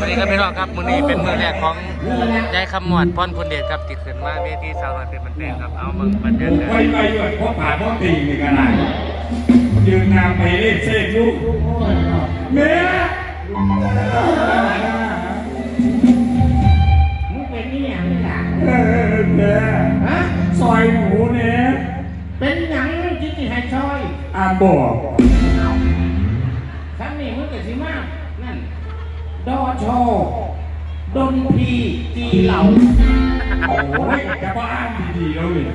วันนี้ก็พี่น้องครับมื้อนี้เป็นมื้อแรกของยายคำหมวดพรพลเดชครับที่ขึ้นมาเวทีสาวน้อยเป็นบันแดงครับเอาเบิ่งบันเดินเดินไปไปด้วยเพราะป่าเพราะตีนี่ก็ได้ยืนนางไปเล่นเส้นลูกเมียมึงเป็นนี่อย่างนี้ล่ะเออเมียฮะซอยหมูเนี่ยเป็นหยังที่ที่ให้ช่อยอาบอก ครั้งนี้มึงกับสิมานั่น ดอชอ ดนพีจีเหล่าโอ้ยจะบ้านดีๆแล้วนี่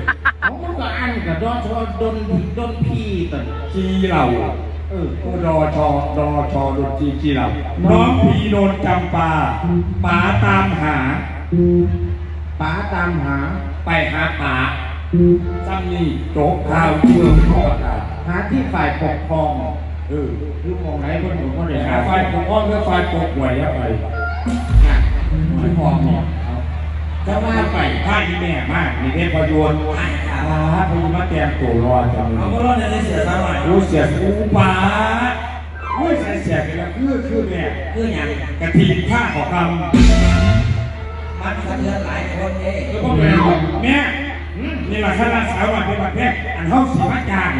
ของมึงก็อันกับดอชอดนดนพีตันจีเหล่าเออโอ้รอชอรอชอดนจีจีเหล่าน้องพีโดนจำปาป๋าตามหาป๋าตามหา ไปหาป๋าซ้ำนี่โจ๊กข้าวเชื่อมข้าวกาหาที่ฝ่ายปกครองเอออยู่หมองไหนคนหนูก็เดี๋ยวหาไฟปกป้องเพื่อไฟปกหวยอะไร น่ะไม่พอเนี่ยจะว่าไปผ้าที่แม่มากมีเทพยนต์ป้าพยูมาแตงตัวรอจังเลเอายก็รอดในเสียสาวหน่อยรู้เสียกูป้าอุ้ยใส่เสียกันแล้วคือคือแม่คืออย่างกระถิ่นผ้าของคำมันสะเทือนหลายคนเองแล้วก็แม่แม่นี่แหละข้าราชการวันเป็นประเภทอันเท่าสีมาจาง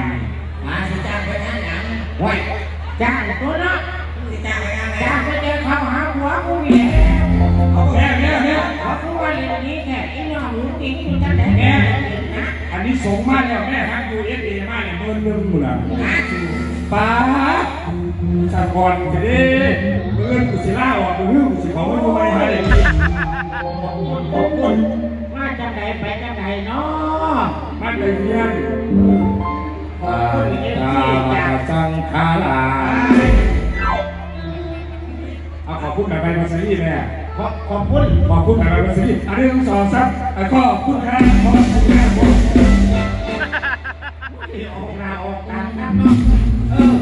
มาสิจ้างไปงานหยังไว้จ้างตัวเนาะ แม่อันนี้สงมากแล้วแม่ฮักยูเอสเอมากเนี่ยเมินหนึ่งหมดละป้าสะกอนจะได้เมื่อนกุศิลาออกมือกุศิเขาไม่รู้ไม่ให้มาจังไหนไปจังไหนเนาะมันเป็นเงี้ยตาตามาสังขาราเอาขอบคุณแบบไปภาษาอีแม่ ขอบขอบคุณขอบคุณแบบไปภาษาอีอันนี้ต้องสอนซับแล้วก็คุณครับขอบคุณครับผมที่ออกมาออกตามกันเนาะเออ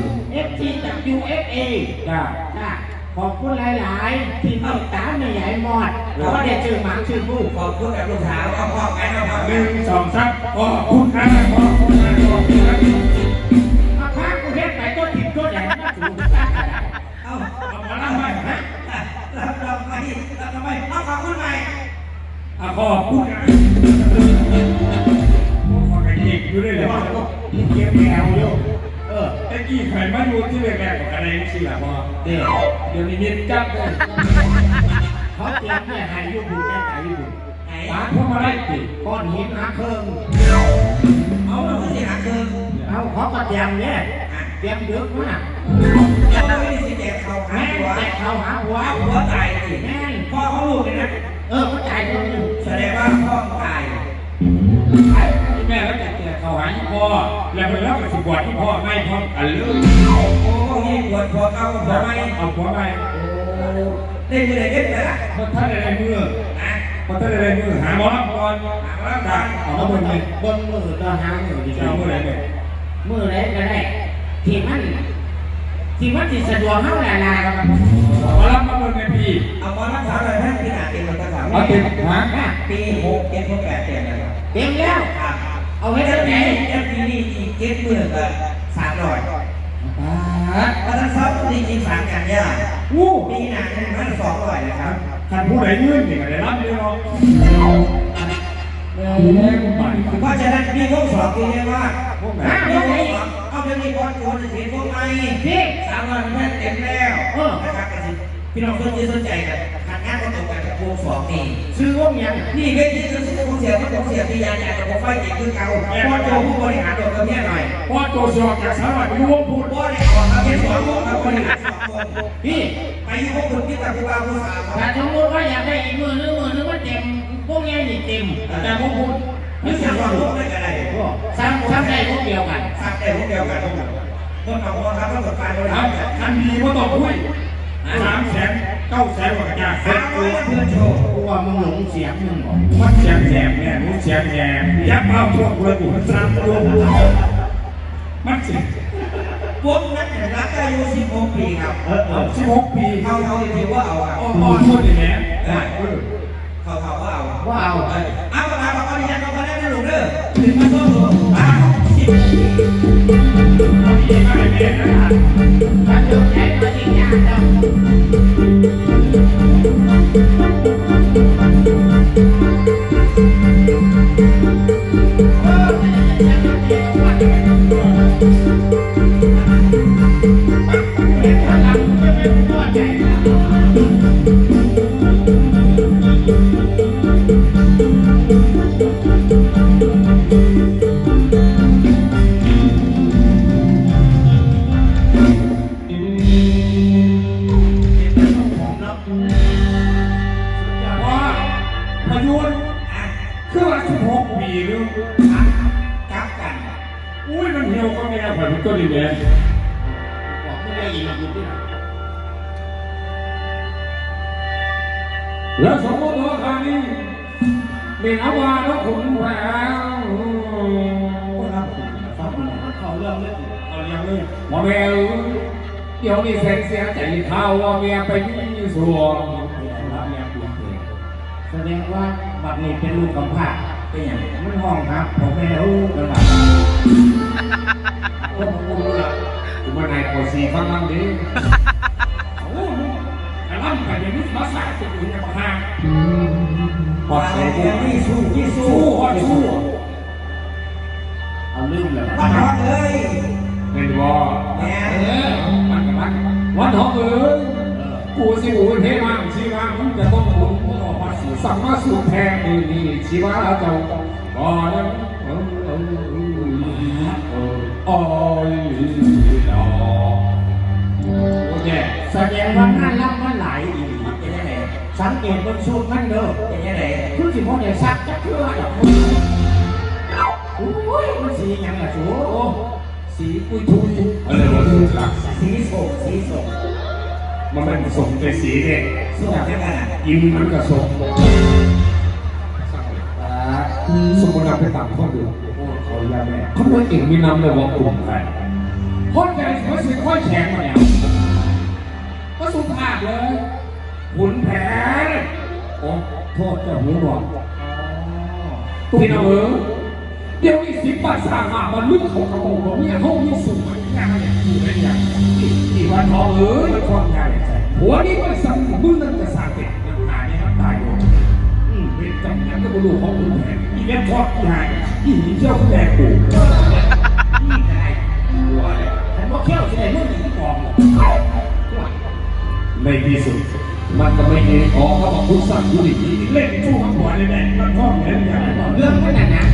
FT จาก USA จ้าจ้าขอบคุณหลายๆ ที่เมตตาในใหญ่หมอดเขาได้ชื่อหมาชื่อผู้ขอบคุณกับลูกสาวเอาพ่อกันเอาพ่อหนึ่งสองซับขอบคุณครับขอบคุณครับขอบคุณครับ เก็วเออไอ้กี้ไข่มาอยู่ที่แรกๆของอะไรสิล่ะพ่อเดี๋ยวเดี๋ยวนี้มีจับเลยเขาเตรียมเนี่ยให้อยูบูแก้ไขยูบูไหนปาดพวกมาได้ติก้อนหินหาเครื่องเอาเราก็สิหาเคืนเอาขาก็เตรียมเนี่ยเตรียมดึกมากเอาไม่ได้สิแจกเขาหาหัวแต่เขาหาหัวหัวตายสิแม่พ่อเขาลูกเลยนะเออเขาจ่ายคนหนึ่งแสดงว่าพ่อตายแม่แล้วแต่แต่ เขาหาที่พ่อแล้วไปแล้วไปสิบวชที่พ่อไม่พร้อกันเลยโอ้ยปวดพ่อเอาหัวไหมเอาหัวไปได้มือได้เด็ดเลยล่ะพราะท่านอะไรมือพราะท่านอะไรมือหาหมอก่อนหาแล้วจ้ะกันเอามาบนเลยบนมือตอนหามือดีจะเอามือไหนเนี่ยมือไหนก็ได้ที่มันที่มันที่สะดวกเท่าไหร่ล่ะครับหมอลำมาบนในพี่เอามารักษาเลยแม่ที่หนาเต็มเลยครับเอาเต็มหางปีหกเจ็ดหกแปดเจ็ดนะครับเต็มแล้ว เอาไว้ที่ไหนเอฟพีนี่อีกเจ็ดหมื่นกับสามร้อยปาดเพราะฉะนั้นซับจริงๆสามกันยาวู้ปีหน้าหนึ่งพันสองร้อยนะครับท่านผู้ใดยื่นนี่ก็ได้รับเลยเนาะแม่ไปเพราะฉะนั้นมีพวกสองปีเรียกว่าพวกไหนมีพวกสองเอาเดี๋ยวนี้พอโจรจะเสียพวกไหนพี่สามร้อยมันเต็มแล้วนะครับพี่น้องสนใจสนใจกันทางงานก็ตกกันกับพวกสองนี่ซื้อวงยังนี่เวทีคือสิ่งที่ผม เสียที่ผมเสียที่ยานยากับผมไฟเก่งคือเก่าพอโจผู้บริหารตัวกับเนี่ยหน่อยพ่อโจสอบจากสารวัตรไปวงพูดบริหารครับเป็นสองวงครับบริหารสองวงพี่ไปอยู่พวกคุณที่ตัดผู้ว่าผู้สาวถ้าสมมติว่าอยากได้อีกมือนึงมือนึงมันเต็มพวกนี้นี่เต็มแต่พวกคุณนึนึกกถึถึงงว่าว่าพวกไม่กันไรซ้ำซ้ำได้พวกเดียวกันทราบแต่พวกเดียวกันพวกคนของคนครับต้องกดการบริคหารับรทันทีว่าต้องคุยสามแสน เก้าแสนกว่ากระจาเสร็สาจมร้อยเพื่อนโชว์กูว่ามึงหลงเสียงมึงบอกมันเสียงแสบเนี่ยมันเสียงแสบยักษ์เมาทั่วกระดูกมันสามตัวมันสิวงนั้นรักอายุ16 ปีครับเออเออสิบหกปีเขาเขาถือว่าเอาอะอ่อนพูดอย่างนี้เขาเขาว่าเอาว่าเอา สิบหกปีนึงกลับกัน อุ้ยมันเหี่ยวก็แม่ข่อยเป็ดินแดงบอกไม่ได้ยินอยู่ที่ไหนแล้วสมมติว่าคราวนี้มีนาวาแล้วขุนแผงเขาเรื่องเรื่องเอาเรียงเลยว่าแม่เอ้ยเดี๋ยวนี้เสียเสียใจข่าวว่าแม่ไปมีสัวแสดงว่าบัดนี้เป็นลูกกำพร้า เป็นอย่างมันห้องครับ ผมไม่รู้กันบัดโอ้โหล่ะกูมานายโคสีฟังลังดิโอ้ยแต่ล่ำกันอย่างนี้มาสายสุดอยู่ในปากห้างปอดว่าเสียแต่ที่สู้ที่สู้สู้ฮอดสู้เอาลืมแล้วมาทอดเลยเป็นวอแม่เออมันกันมันวันทองเอ้ย กูสิหูเทมังชีวามึงจะต้องหมุนมึงออกมาสู่สัมมาสู่แทงมือนี่ชีวาเจ้าบ่นั้นเออเออเออเอออ้อยดอกโอเคแสดงว่างานรับมันหลายอีกเป็นยังไงสังเกตบนชุดมันเด้อเป็นยังไงคือสิพ่อเนี่ยซักจักเทื่อดอกโอ้ยมันสีหยังล่ะชูสีปุยทุยอะไรวะสีโศกสีโศก มันเป็นสมในสีเนี่ยโศกยังไงกินมันก็สมสมบูรณ์ไปตามข้อเดียวเขายาแม่เขาไม่เก่งมีน้ำเลยว่ากลุ่มใครคนใจเขาสิค่อยแข็งมาเนี่ยก็สุภาพเลยหุนแผลโอ้โทษเจ้าหูหนวกพี่น้องเออเดี๋ยวนี้สิบบาทสร้างมามันลึกเขากระโปรงของเนี่ยเขามีสูงมันยากอย่างอยู่ได้อย่างที่วันทองเอ้ยมันความยากใส่ หัวนี้มันสั่งมึงนั่นจะสั่งเป็ดมันตายเนี่ยมันตายหมดอืมเป็นจำยังก็บรูของคุณแผนอีเล็กทอดที่หายอีหีเจ้าแม่กูนี่ไงหัวเลยฉันว่าเขี้ยวสิได้เรื่องนี้กองในที่สุดมันก็ไม่เห็นอเขาบอกคุณสั่งอยู่ดีๆเล่นชู้ข้างหัวเลยแม่มันทอดเหมือนอย่างไรเรื่องขนาดนั้น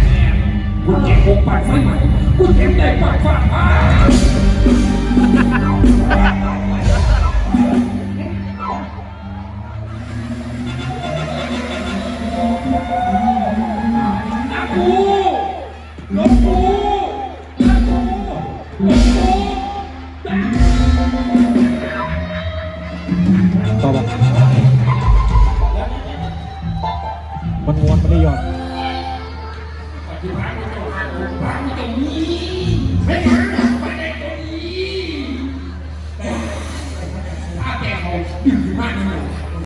คุณเจ็บโคงปัดไฟใหม่คุณเจ็บใจปัดฟ้าอ้ ต่